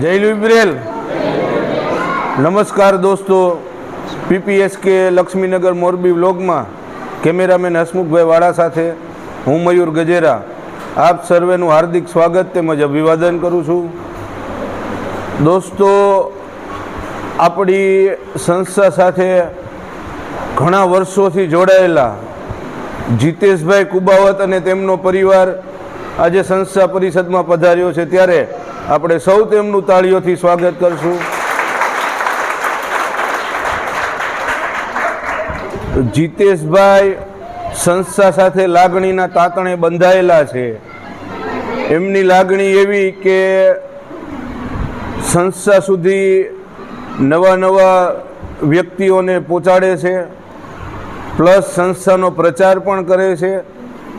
જય લિબ્રેલ નમસ્કાર દોસ્તો. પીપીએસ કે લક્ષ્મીનગર મોરબી વ્લોગમાં કેમેરામેન હસમુખભાઈ વાળા સાથે હું મયુર ગજેરા. આપ સર્વેનું હાર્દિક સ્વાગત તેમજ અભિવાદન કરું છું. દોસ્તો, આપણી સંસ્થા સાથે ઘણા વર્ષોથી જોડાયેલા જીતેશભાઈ કુબાવત અને તેમનો પરિવાર આજે સંસ્થા પરિષદમાં પધાર્યો છે. ત્યારે આપણે સૌ તેમનું તાળીઓથી સ્વાગત કરશું. જીતેશભાઈ સંસ્થા સાથે લાગણીના તાતણે બંધાયેલા છે. એમની લાગણી એવી કે સંસ્થા સુધી નવા નવા વ્યક્તિઓને પહોંચાડે છે, પ્લસ સંસ્થાનો પ્રચાર પણ કરે છે.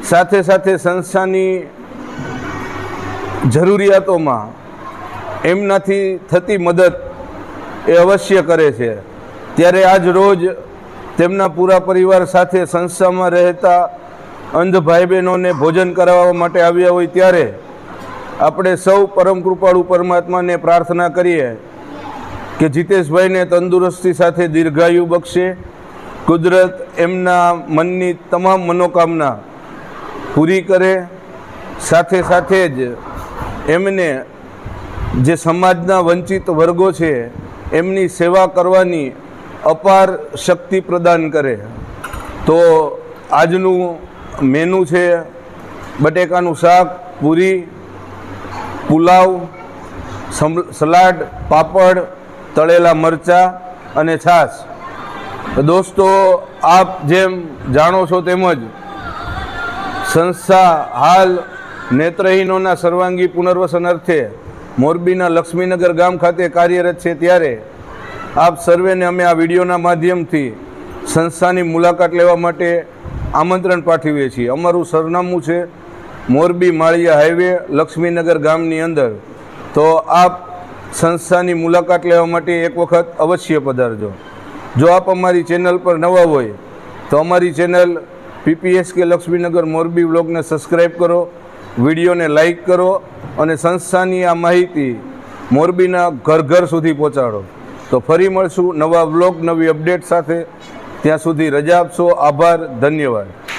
સાથે સાથે સંસ્થાની જરૂરિયાતોમાં એમનાથી થતી મદદ એ અવશ્ય કરે છે. ત્યારે આજ રોજ તેમના પૂરા પરિવાર સાથે સંસ્થામાં રહેતા અંધ ભાઈ બહેનોને ભોજન કરાવવા માટે આવ્યા હોય ત્યારે આપણે સૌ પરમ કૃપાળુ પરમાત્માને પ્રાર્થના કરીએ કે જીતેશભાઈને તંદુરસ્તી સાથે દીર્ઘાયુ બક્ષે. કુદરત એમના મનની તમામ મનોકામના પૂરી કરે. સાથે સાથે જ એમને જે સમાજના વંચિત વર્ગો છે, એમની સેવા કરવાની અપાર શક્તિ પ્રદાન કરે. તો આજનું મેનુ છે બટેકાનું શાક, પૂરી, પુલાવ સલાડ, પાપડ, તળેલા મરચાં અને છાશ. દોસ્તો, આપ જેમ જાણો છો તેમજ સંસ્થા હાલ નેત્રહીનોના સર્વાંગી પુનર્વસન અર્થે મોરબીના લક્ષ્મીનગર ગામ ખાતે કાર્યરત છે ત્યારે આપ સર્વેને અમે આ વિડીયોના માધ્યમથી સંસ્થાની મુલાકાત લેવા માટે આમંત્રણ પાઠવીએ છીએ. અમારું સરનામું છે મોરબી માળિયા હાઈવે, લક્ષ્મીનગર ગામની અંદર. તો આપ સંસ્થાની મુલાકાત લેવા માટે એક વખત અવશ્ય પધારજો. જો આપ અમારી ચેનલ પર નવા હોય, તો અમારી ચેનલ પીપીએસ કે લક્ષ્મીનગર મોરબી વ્લોગને સબસ્ક્રાઈબ કરો. વિડીયોને લાઈક કરો અને સંસ્થાની આ માહિતી મોરબીના ઘર ઘર સુધી પહોંચાડો. તો ફરી મળશું નવા વ્લોગ, નવી અપડેટ સાથે. ત્યાં સુધી રજા આપશો. આભાર, ધન્યવાદ.